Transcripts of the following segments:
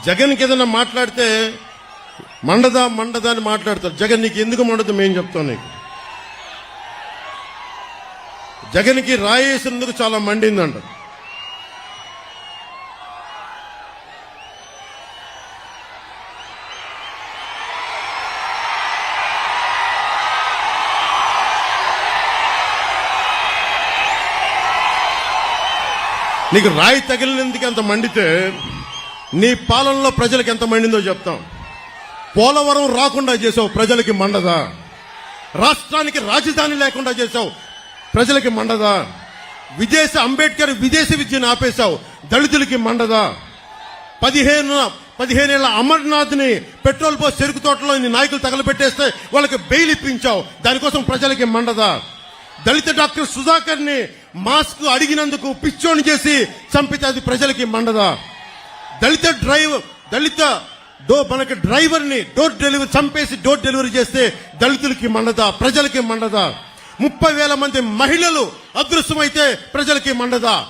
జగన్కి ఏదైనా మాట్లాడితే మండదా మండదా అని మాట్లాడతారు. జగన్ నీకు ఎందుకు మండదు? మేము చెప్తాం నీకు. జగన్కి రాయేసినందుకు చాలా మండిందంట. నీకు రాయి తగిలినందుకు అంత మండితే నీ పాలనలో ప్రజలకు ఎంత మండిందో చెప్తాం. పోలవరం రాకుండా చేసావు ప్రజలకి మండదా. రాష్ట్రానికి రాజధాని లేకుండా చేసావు ప్రజలకి మండదా. విదేశ అంబేద్కర్ విదేశీ విద్యను ఆపేశావు దళితులకి మండదా. పదిహేను పదిహేనేళ్ళ అమర్నాథ్ని పెట్రోల్ పోస్ చెరుకు తోటలో నీ నాయకులు తగలబెట్టేస్తే వాళ్ళకి బెయిల్ ఇప్పించావు. దానికోసం ప్రజలకి మండదా. దళిత డాక్టర్ సుధాకర్ని మాస్క్ అడిగినందుకు పిచ్చోని చేసి చంపితే అది ప్రజలకి మండదా. దళిత డ్రైవర్ దళిత డో మనకి డ్రైవర్ని డోర్ డెలివరీ చంపేసి డోర్ డెలివరీ చేస్తే దళితులకి మండదా ప్రజలకి మండదా? ముప్పై వేల మంది మహిళలు అదృశ్యమైతే ప్రజలకి మండదా?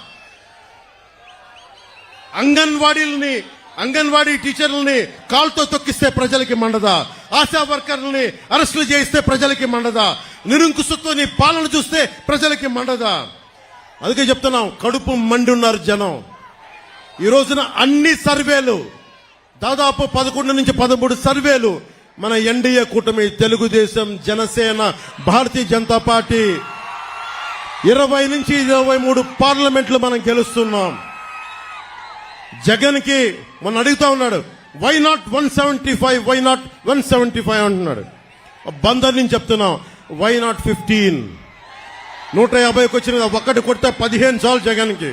అంగన్వాడీలని అంగన్వాడీ టీచర్లని కాల్తో తొక్కిస్తే ప్రజలకి మండదా? ఆశా వర్కర్లని అరెస్టులు చేయిస్తే ప్రజలకి మండదా? నిరుంకుశతో నీ పాలన చూస్తే ప్రజలకి మండదా? అందుకే చెప్తున్నాం కడుపు మండి ఉన్నారు జనం. ఈ రోజున అన్ని సర్వేలు దాదాపు పదకొండు నుంచి పదమూడు సర్వేలు మన ఎన్డీఏ కూటమి తెలుగుదేశం జనసేన భారతీయ జనతా పార్టీ. ఇరవై నుంచి ఇరవై మూడు పార్లమెంట్లు మనం గెలుస్తున్నాం. జగన్కి మొన్న అడుగుతా ఉన్నాడు why not one seventy five why not one seventy five అంటున్నాడు. బందర్ నుంచి చెప్తున్నాం వై నాట్ ఫిఫ్టీన్ నూట యాభైకి వచ్చిన ఒక్కటి కొడితే పదిహేను చాలు జగన్కి.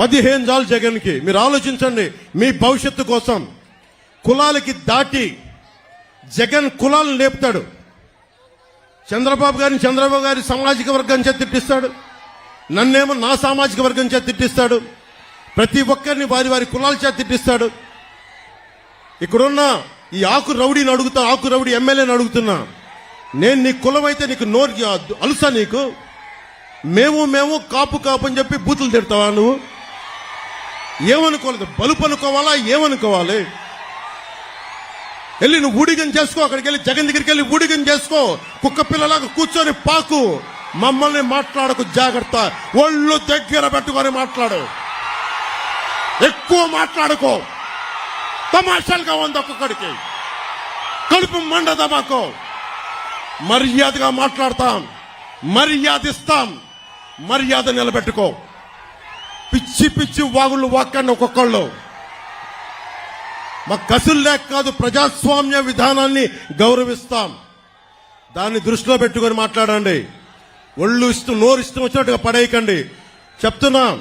పదిహేను సార్లు జగన్కి. మీరు ఆలోచించండి మీ భవిష్యత్తు కోసం కులాలకి దాటి జగన్ కులాలను లేపుతాడు. చంద్రబాబు గారిని చంద్రబాబు గారి సామాజిక వర్గం చేత తిట్టిస్తాడు. నన్నేమో నా సామాజిక వర్గం చేత తిట్టిస్తాడు. ప్రతి ఒక్కరిని వారి వారి కులాల చేత తిట్టిస్తాడు. ఇక్కడున్న ఈ ఆకు రౌడీని అడుగుతా ఆకు రౌడీ ఎమ్మెల్యేని అడుగుతున్నా. నేను నీ కులం అయితే నీకు నోరు అలుసా నీకు? మేము మేము కాపు కాపు అని చెప్పి బూతులు తిడతావా నువ్వు? ఏమనుకోలేదు? బలుపు అనుకోవాలా ఏమనుకోవాలి? వెళ్ళి నువ్వు ఊడిగం చేసుకో అక్కడికి వెళ్ళి జగన్ దగ్గరికి వెళ్ళి ఊడిగం చేసుకో. కుక్క పిల్లలాగా కూర్చొని పాకు. మమ్మల్ని మాట్లాడకు జాగ్రత్త. ఒళ్ళు దగ్గర పెట్టుకొని మాట్లాడు. ఎక్కువ మాట్లాడుకో. తమాషాలుగా ఉంది ఒక్కొక్కడికి. కడుపు మండదా మాకు. మర్యాదగా మాట్లాడతాం. మర్యాద ఇస్తాం మర్యాద నిలబెట్టుకో. పిచ్చి పిచ్చి వాగుళ్ళు వాక్కండి ఒక్కొక్కళ్ళు. మా కసులు లేక కాదు ప్రజాస్వామ్య విధానాన్ని గౌరవిస్తాం. దాన్ని దృష్టిలో పెట్టుకొని మాట్లాడండి. ఒళ్ళు ఇష్టం నోరు ఇష్టం వచ్చినట్టుగా పడేయకండి. చెప్తున్నా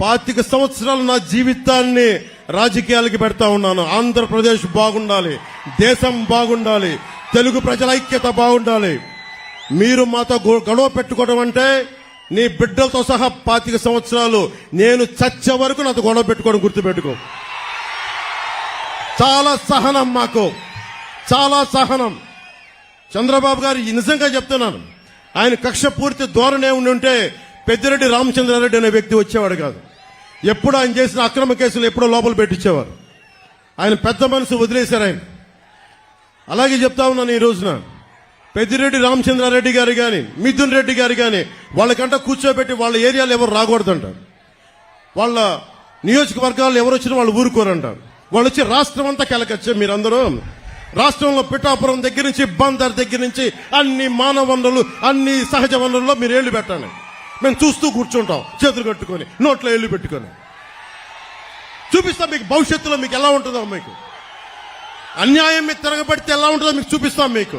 పాతిక సంవత్సరాలు నా జీవితాన్ని రాజకీయాలకి పెడతా ఉన్నాను. ఆంధ్రప్రదేశ్ బాగుండాలి దేశం బాగుండాలి తెలుగు ప్రజల ఐక్యత బాగుండాలి. మీరు మాతో గొడవ పెట్టుకోవడం అంటే నీ బిడ్డలతో సహా పాతిక సంవత్సరాలు నేను చచ్చే వరకు నాతో గొడవ పెట్టుకోవడం గుర్తుపెట్టుకో. చాలా సహనం మాకు. చాలా సహనం. చంద్రబాబు గారు ఈ నిజంగా చెప్తున్నాను. ఆయన కక్ష పూర్తి ధోరణి ఉండి ఉంటే పెద్దిరెడ్డి రామచంద్రారెడ్డి అనే వ్యక్తి వచ్చేవాడు కాదు. ఎప్పుడు ఆయన చేసిన అక్రమ కేసులు ఎప్పుడో లోపల పెట్టించేవారు. ఆయన పెద్ద మనసు వదిలేశారు ఆయన. అలాగే చెప్తా ఉన్నాను ఈ రోజున. పెద్దిరెడ్డి రామచంద్రారెడ్డి గారు కానీ మిథున్ రెడ్డి గారు కానీ వాళ్ళకంట కూర్చోబెట్టి వాళ్ళ ఏరియాలో ఎవరు రాకూడదంట వాళ్ళ నియోజకవర్గాలు ఎవరు వచ్చినా వాళ్ళు ఊరుకోరంట వాళ్ళు వచ్చి రాష్ట్రం అంతా కెలకచ్చే మీరందరూ. రాష్ట్రంలో పిఠాపురం దగ్గర నుంచి బందర్ దగ్గర నుంచి అన్ని మానవ వనరులు అన్ని సహజ వనరుల్లో మీరు ఏళ్ళు పెట్టండి మేము చూస్తూ కూర్చుంటాం చేతులు కట్టుకొని నోట్లో ఏళ్ళు పెట్టుకొని. చూపిస్తాం మీకు భవిష్యత్తులో మీకు ఎలా ఉంటుందో మీకు. అన్యాయం మీద తిరగబడితే ఎలా ఉంటుందో మీకు చూపిస్తాం మీకు.